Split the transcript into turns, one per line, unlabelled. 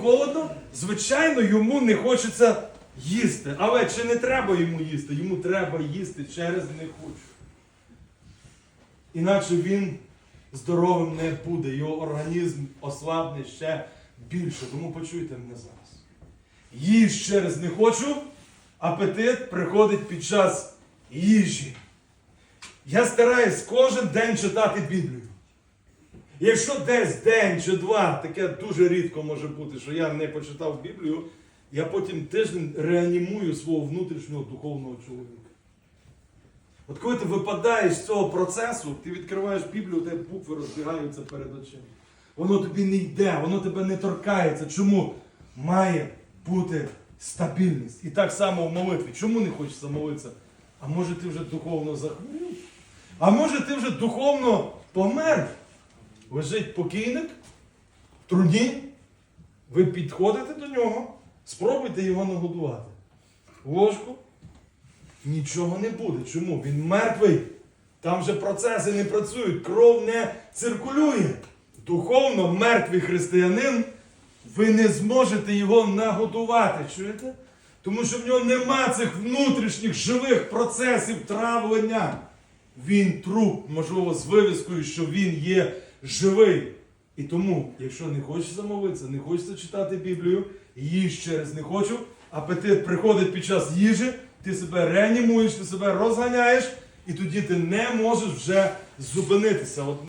Холодно, звичайно, йому не хочеться їсти. Але чи не треба йому їсти? Йому треба їсти через не хочу. Інакше він здоровим не буде, його організм ослабне ще більше. Тому почуйте мене зараз. Їж через не хочу, апетит приходить під час їжі. Я стараюсь кожен день читати Біблію. Якщо десь день чи два, таке дуже рідко може бути, що я не почитав Біблію, я потім тиждень реанімую свого внутрішнього духовного чоловіка. От коли ти випадаєш з цього процесу, ти відкриваєш Біблію, де букви розбігаються перед очима. Воно тобі не йде, воно тебе не торкається. Чому? Має бути стабільність. І так само в молитві. Чому не хочеться молитися? А може ти вже духовно захворів? А може ти вже духовно помер? Лежить покійник в труні, ви підходите до нього, спробуйте його нагодувати. Ложку нічого не буде. Чому? Він мертвий. Там же процеси не працюють, кров не циркулює. Духовно мертвий християнин, ви не зможете його нагодувати. Чуєте? Тому що в нього нема цих внутрішніх живих процесів травлення. Він труп, можливо, з вивіскою, що він є живий. І тому, якщо не хочеться молитися, не хочеться читати Біблію, їж через не хочу, апетит приходить під час їжі, ти себе реанімуєш, ти себе розганяєш, і тоді ти не можеш вже зупинитися.